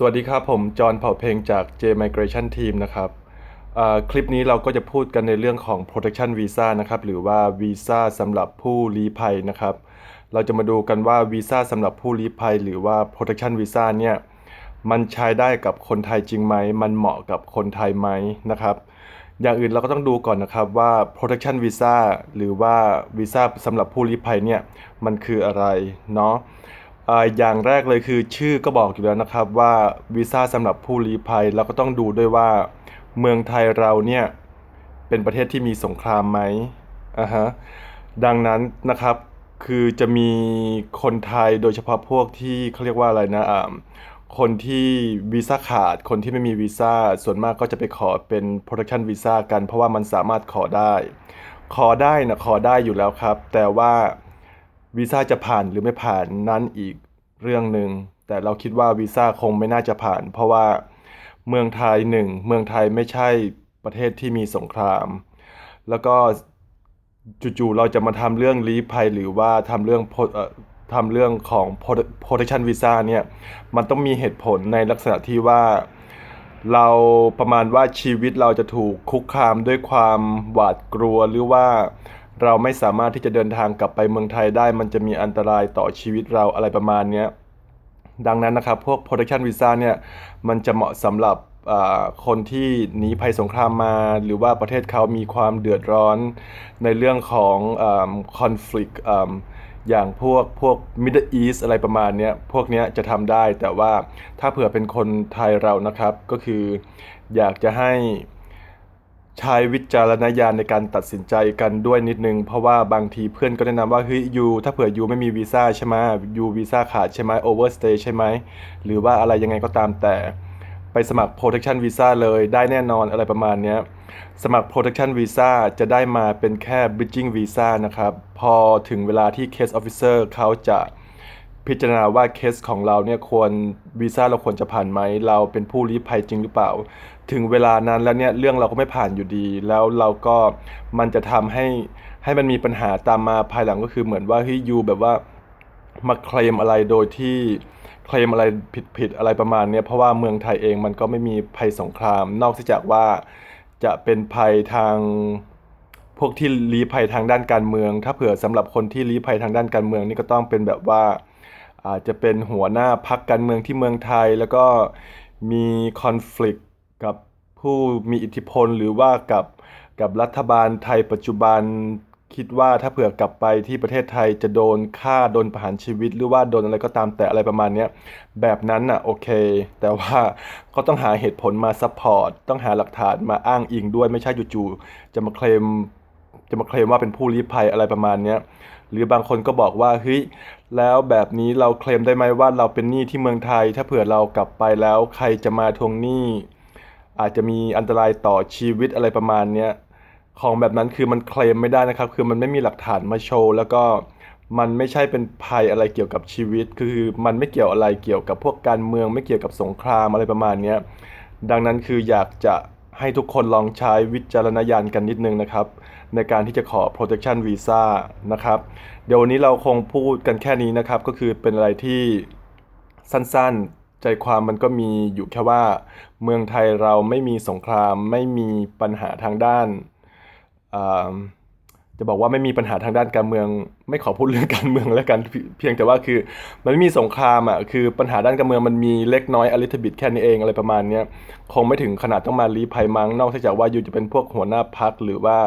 สวัสดีครับ ผมจอห์นเผ่าเพลงจาก J Migration Team นะครับคลิปนี้เราก็จะพูดกันในเรื่องของ protection visa นะครับหรือว่าวีซ่าสำหรับผู้ลี้ภัยนะครับ เราจะมาดูกันว่าวีซ่าสำหรับผู้ลี้ภัย หรือว่า protection visa เนี่ยมันใช้ได้กับคนไทยจริงไหม มันเหมาะกับคนไทยไหมนะครับ อย่างอื่นเราก็ต้องดูก่อนนะครับว่า protection visa หรือว่าวีซ่าสำหรับผู้ลี้ภัยเนี่ยมันคืออะไรเนาะ อย่างแรกเลยคือชื่อก็บอกอยู่แล้วนะครับว่าวีซ่าสำหรับผู้ลี้ภัยเราก็ต้องดูด้วยว่า เมืองไทยเราเนี่ยเป็นประเทศที่มีสงครามไหมอ่าฮะดังนั้นนะครับคือจะมีคนไทยโดยเฉพาะพวกที่เขาเรียกว่าอะไรนะอ่าคนที่วีซ่าขาด คนที่ไม่มีวีซ่าส่วนมากก็จะไปขอเป็น protection visa กัน เพราะว่ามันสามารถขอได้ ขอได้นะขอได้อยู่แล้วครับ แต่ว่า วีซ่าจะผ่านหรือไม่ผ่านนั้นอีกเรื่องหนึ่งแต่เราคิดว่าวีซ่าคงไม่น่าจะผ่าน เพราะว่าเมืองไทยหนึ่งเมืองไทยไม่ใช่ประเทศที่มีสงคราม แล้วก็จู่ๆเราจะมาทำเรื่องลี้ภัยหรือว่าทำเรื่อง pro- เอ่อทำเรื่องของ protection visa เนี่ยมันต้องมีเหตุผลในลักษณะที่ว่าเราประมาณว่าชีวิตเราจะถูกคุกคามด้วยความหวาดกลัวหรือว่า เราไม่สามารถที่จะเดินทางกลับไปเมืองไทยได้ มันจะมีอันตรายต่อชีวิตเราอะไรประมาณนี้ดังนั้นนะครับพวก protection visa เนี่ยมันจะเหมาะสำหรับคนที่หนีภัยสงครามมา หรือว่าประเทศเขามีความเดือดร้อนในเรื่องของอ่า conflict ออย่างพวกพวก Middle East อะไรประมาณนี้พวกนี้จะทำได้แต่ว่าถ้าเผื่อเป็นคนไทยเรานะครับ ก็คืออยากจะให้ ใช้วิจารณญาณในการตัดสินใจกันด้วยนิดนึง เพราะว่าบางทีเพื่อนก็แนะนำว่าเฮ้ยยูถ้าเผื่อยูไม่มีวีซ่าใช่ไหมยูวีซ่าขาดใช่ไหมโอเวอร์สเตย์ใช่ไหมหรือว่าอะไรยังไงก็ตามแต่ ไปสมัคร protection visa เลยได้แน่นอนอะไรประมาณนี้สมัคร protection visa จะได้มาเป็นแค่ bridging visa นะครับ พอถึงเวลาที่ case officer เขาจะ พิจารณาว่าเคสของเราเนี่ยควรวีซ่าเราควรจะผ่านไหมเราเป็นผู้ลี้ภัยจริงหรือเปล่า ถึงเวลานั้นแล้วเนี่ยเรื่องเราก็ไม่ผ่านอยู่ดี แล้วเราก็มันจะทำให้ให้มันมีปัญหาตามมาภายหลังก็คือเหมือนว่าเฮ้ยยูแบบว่ามาเคลมอะไรโดยที่เคลมอะไรผิดๆอะไรประมาณเนี้ยเพราะว่าเมืองไทยเองมันก็ไม่มีภัยสงคราม นอกจากว่าจะเป็นภัยทางพวกที่ลี้ภัยทางด้านการเมือง ถ้าเผื่อสำหรับคนที่ลี้ภัยทางด้านการเมืองนี่ก็ต้องเป็นแบบว่า อาจจะเป็นหัวหน้าพรรคการเมืองที่เมืองไทย แล้วก็มีคอน FLICT กับผู้มีอิทธิพลหรือว่ากับกับรัฐบาลไทยปัจจุบันคิดว่าถ้าเผื่อกลับไปที่ประเทศไทยจะโดนฆ่าโดนประหารชีวิต หรือว่าโดนอะไรก็ตามแต่อะไรประมาณนี้แบบนั้นน่ะโอเค แต่ว่าก็ต้องหาเหตุผลมาซัพพอร์ตต้องหาหลักฐานมาอ้างอิงด้วยไม่ใช่จู่ๆจะมาเคลม จะมาเคลมว่าเป็นผู้ลี้ภัยอะไรประมาณเนี้ยหรือบางคนก็บอกว่าเฮ้ยแล้วแบบนี้เราเคลมได้ไหมว่าเราเป็นหนี้ที่เมืองไทย ถ้าเผื่อเรากลับไปแล้วใครจะมาทวงหนี้ อาจจะมีอันตรายต่อชีวิตอะไรประมาณเนี้ยของแบบนั้นคือมันเคลมไม่ได้นะครับ คือมันไม่มีหลักฐานมาโชว์ แล้วก็มันไม่ใช่เป็นภัยอะไรเกี่ยวกับชีวิต คือมันไม่เกี่ยวอะไรเกี่ยวกับพวกการเมือง ไม่เกี่ยวกับสงครามอะไรประมาณเนี้ยดังนั้นคืออยากจะ ให้ทุกคนลองใช้วิจารณญาณกันนิดนึงนะครับ ในการที่จะขอ protection visa นะครับ เดี๋ยววันนี้เราคงพูดกันแค่นี้นะครับ ก็คือเป็นอะไรที่สั้นๆ ใจความมันก็มีอยู่แค่ว่า เมืองไทยเราไม่มีสงครามไม่มีปัญหาทางด้านอ่า จะบอกว่าไม่มีปัญหาทางด้านการเมือง ไม่ขอพูดเรื่องการเมืองแล้วกันเพียงแต่ว่าคือ มันไม่มีสงครามอะคือปัญหาด้านการเมืองมันมีเล็กน้อยอลิทบิดแค่นี้เองอะไรประมาณเนี้ยคงไม่ถึงขนาดต้องมาลี้ภัยมั้งนอกจากว่าอยู่จะเป็นพวกหัวหน้าพักหรือว่า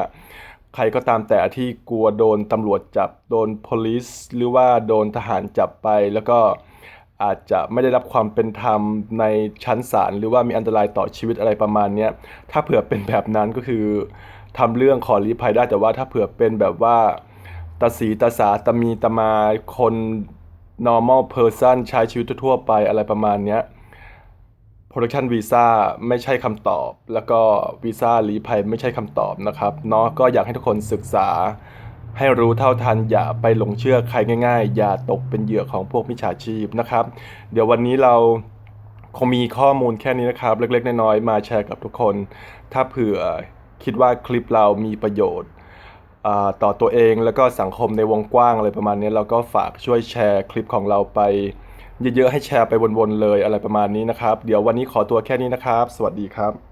ใครก็ตามแต่ที่กลัวโดนตำรวจจับโดน police หรือว่าโดนทหารจับไป แล้วก็อาจจะไม่ได้รับความเป็นธรรมในชั้นศาลหรือว่ามีอันตรายต่อชีวิตอะไรประมาณเนี้ยถ้าเผื่อเป็นแบบนั้นก็คือ ทำเรื่องขอลี้ภัยได้แต่ว่าถ้าเผื่อเป็นแบบว่าตาสีตาสาตามีตามาคน normal person ใช้ชีวิตทั่วไปอะไรประมาณเนี้ย protection visa ไม่ใช่คำตอบ แล้วก็วีซ่ารีภัยไม่ใช่คำตอบนะครับเนาะก็อยากให้ทุกคนศึกษาให้รู้เท่าทันอย่าไปหลงเชื่อใครง่าย ๆ อย่าตกเป็นเหยื่อของพวกมิจฉาชีพนะครับ เดี๋ยววันนี้เราคงมีข้อมูลแค่นี้นะครับ เล็กๆน้อยๆมาแชร์กับทุกคน ถ้าเผื่อ คิดว่าคลิปเรามีประโยชน์ต่อตัวเองแล้วก็สังคมในวงกว้างอะไรประมาณนี้เราก็ฝากช่วยแชร์คลิปของเราไป เยอะๆให้แชร์ไปวนๆเลยอะไรประมาณนี้นะครับ เดี๋ยววันนี้ขอตัวแค่นี้นะครับ สวัสดีครับ